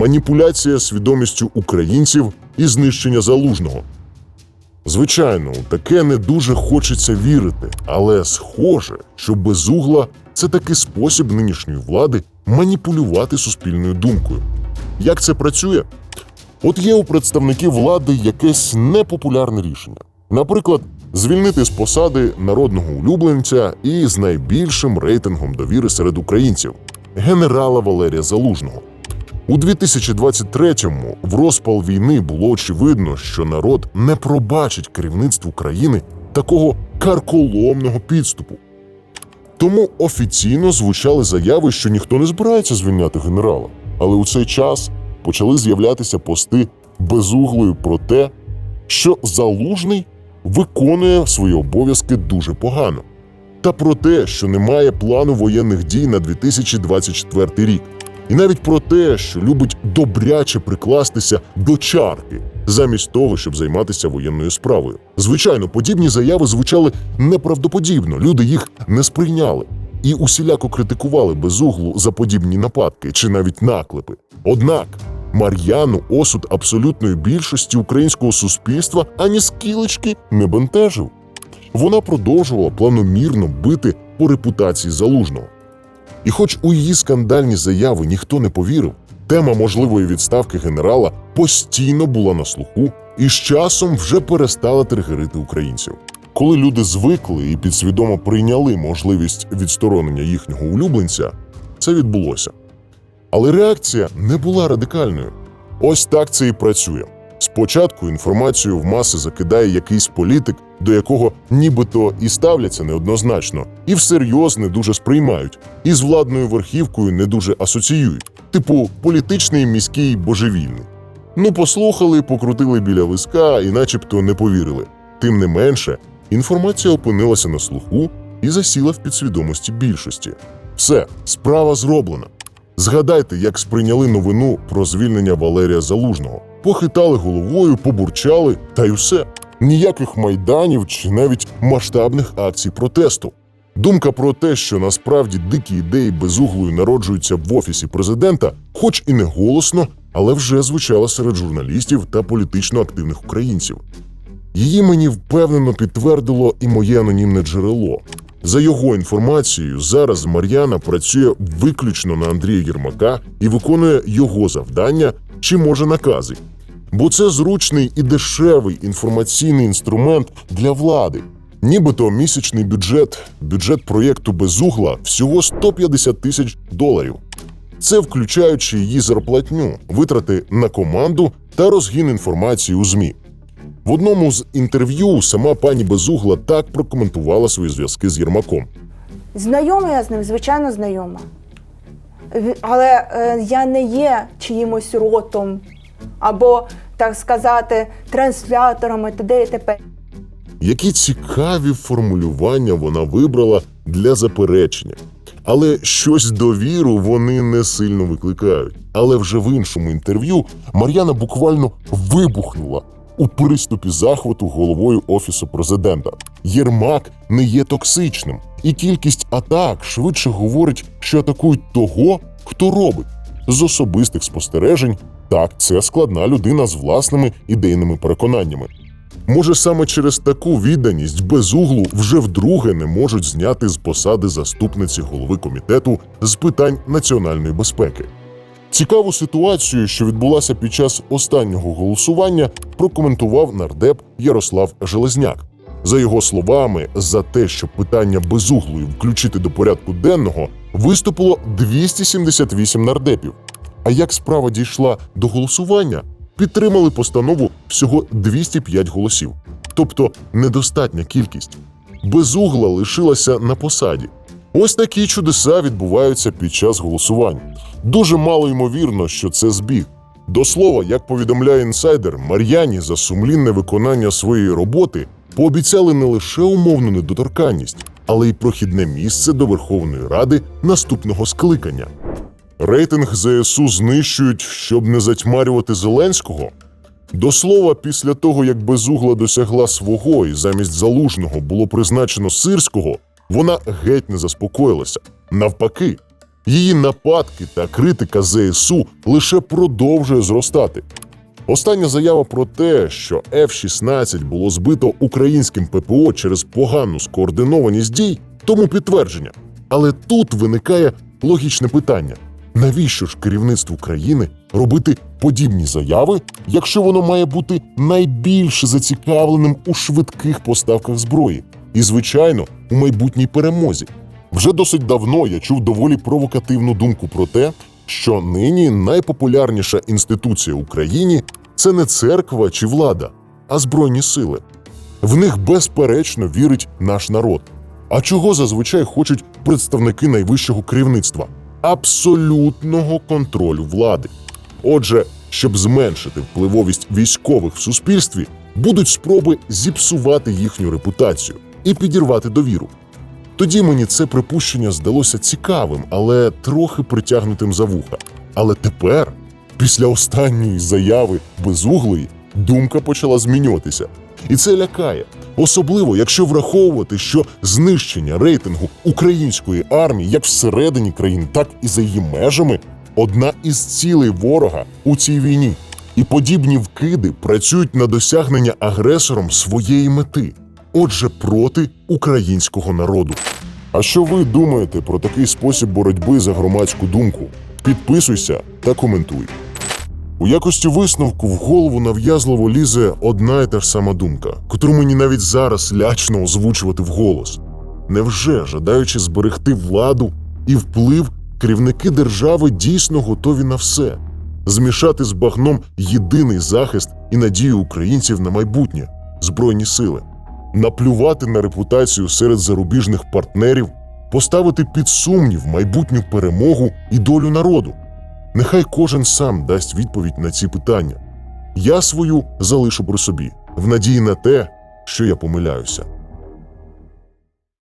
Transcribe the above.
маніпуляція свідомістю українців і знищення залужного. Звичайно, у таке не дуже хочеться вірити, але схоже, що безугла це такий спосіб нинішньої влади маніпулювати суспільною думкою. Як це працює? От є у представників влади якесь непопулярне рішення. Наприклад, звільнити з посади народного улюбленця і з найбільшим рейтингом довіри серед українців генерала Валерія Залужного. У 2023-му в розпал війни було очевидно, що народ не пробачить керівництву країни такого карколомного підступу. Тому офіційно звучали заяви, що ніхто не збирається звільняти генерала. Але у цей час почали з'являтися пости безуглою про те, що залужний виконує свої обов'язки дуже погано, та про те, що немає плану воєнних дій на 2024 рік, і навіть про те, що любить добряче прикластися до чарки, замість того, щоб займатися воєнною справою. Звичайно, подібні заяви звучали неправдоподібно, люди їх не сприйняли і усіляко критикували безуглу за подібні нападки чи навіть наклепи. Однак Мар'яну осуд абсолютної більшості українського суспільства ані скілечки не бентежив. Вона продовжувала планомірно бити по репутації залужного. І хоч у її скандальні заяви ніхто не повірив, тема можливої відставки генерала постійно була на слуху і з часом вже перестала тригерити українців. Коли люди звикли і підсвідомо прийняли можливість відсторонення їхнього улюбленця, це відбулося. Але реакція не була радикальною. Ось так це і працює. Спочатку інформацію в маси закидає якийсь політик, до якого нібито і ставляться неоднозначно, і всерйоз не дуже сприймають, і з владною верхівкою не дуже асоціюють, типу політичний міський божевільний. Ну, послухали, покрутили біля виска і начебто не повірили. Тим не менше, інформація опинилася на слуху і засіла в підсвідомості більшості. Все, справа зроблена. Згадайте, як сприйняли новину про звільнення Валерія Залужного. Похитали головою, побурчали, та й усе. Ніяких майданів чи навіть масштабних акцій протесту. Думка про те, що насправді дикі ідеї безуглою народжуються в офісі президента, хоч і не голосно, але вже звучала серед журналістів та політично активних українців. Її мені впевнено підтвердило і моє анонімне джерело. За його інформацією, зараз Мар'яна працює виключно на Андрія Єрмака і виконує його завдання чи може накази. Бо це зручний і дешевий інформаційний інструмент для влади. Нібито місячний бюджет, бюджет проєкту Безугла всього 150 тисяч доларів. Це включаючи її зарплатню, витрати на команду та розгін інформації у ЗМІ. В одному з інтерв'ю сама пані Безугла так прокоментувала свої зв'язки з Єрмаком. Знайома я з ним, звичайно, знайома. Але е, я не є чиїмось ротом або, так сказати, транслятором і т.д. і т.п. Які цікаві формулювання вона вибрала для заперечення. Але щось довіру вони не сильно викликають. Але вже в іншому інтерв'ю Мар'яна буквально вибухнула у приступі захвату головою офісу президента. Єрмак не є токсичним, і кількість атак швидше говорить, що атакують того, хто робить. З особистих спостережень, так, це складна людина з власними ідейними переконаннями. Може, саме через таку відданість безуглу вже вдруге не можуть зняти з посади заступниці голови комітету з питань національної безпеки. Цікаву ситуацію, що відбулася під час останнього голосування, прокоментував нардеп Ярослав Железняк. За його словами, за те, щоб питання безуглої включити до порядку денного, виступило 278 нардепів. А як справа дійшла до голосування, підтримали постанову всього 205 голосів, тобто недостатня кількість. Безугла лишилася на посаді. Ось такі чудеса відбуваються під час голосувань. Дуже мало ймовірно, що це збіг. До слова, як повідомляє інсайдер, Мар'яні за сумлінне виконання своєї роботи пообіцяли не лише умовну недоторканність, але й прохідне місце до Верховної Ради наступного скликання. Рейтинг ЗСУ знищують, щоб не затьмарювати Зеленського. До слова, після того як безугла досягла свого і замість залужного було призначено сирського, вона геть не заспокоїлася. Навпаки, її нападки та критика ЗСУ лише продовжує зростати. Остання заява про те, що F-16 було збито українським ППО через погану скоординованість дій, тому підтвердження. Але тут виникає логічне питання: навіщо ж керівництву країни робити подібні заяви, якщо воно має бути найбільш зацікавленим у швидких поставках зброї і, звичайно, у майбутній перемозі? Вже досить давно я чув доволі провокативну думку про те, що нині найпопулярніша інституція в Україні це не церква чи влада, а збройні сили. В них безперечно вірить наш народ. А чого зазвичай хочуть представники найвищого керівництва? Абсолютного контролю влади. Отже, щоб зменшити впливовість військових в суспільстві, будуть спроби зіпсувати їхню репутацію і підірвати довіру. Тоді мені це припущення здалося цікавим, але трохи притягнутим за вуха. Але тепер, після останньої заяви безуглої, думка почала змінюватися. І це лякає, особливо якщо враховувати, що знищення рейтингу української армії як всередині країни, так і за її межами одна із цілей ворога у цій війні. І подібні вкиди працюють на досягнення агресором своєї мети, отже, проти українського народу. А що ви думаєте про такий спосіб боротьби за громадську думку? Підписуйся та коментуй. У якості висновку в голову нав'язливо лізе одна і та ж сама думка, котру мені навіть зараз лячно озвучувати вголос. Невже, жадаючи зберегти владу і вплив, керівники держави дійсно готові на все, змішати з багном єдиний захист і надію українців на майбутнє збройні сили, наплювати на репутацію серед зарубіжних партнерів, поставити під сумнів майбутню перемогу і долю народу? Нехай кожен сам дасть відповідь на ці питання. Я свою залишу при собі, в надії на те, що я помиляюся.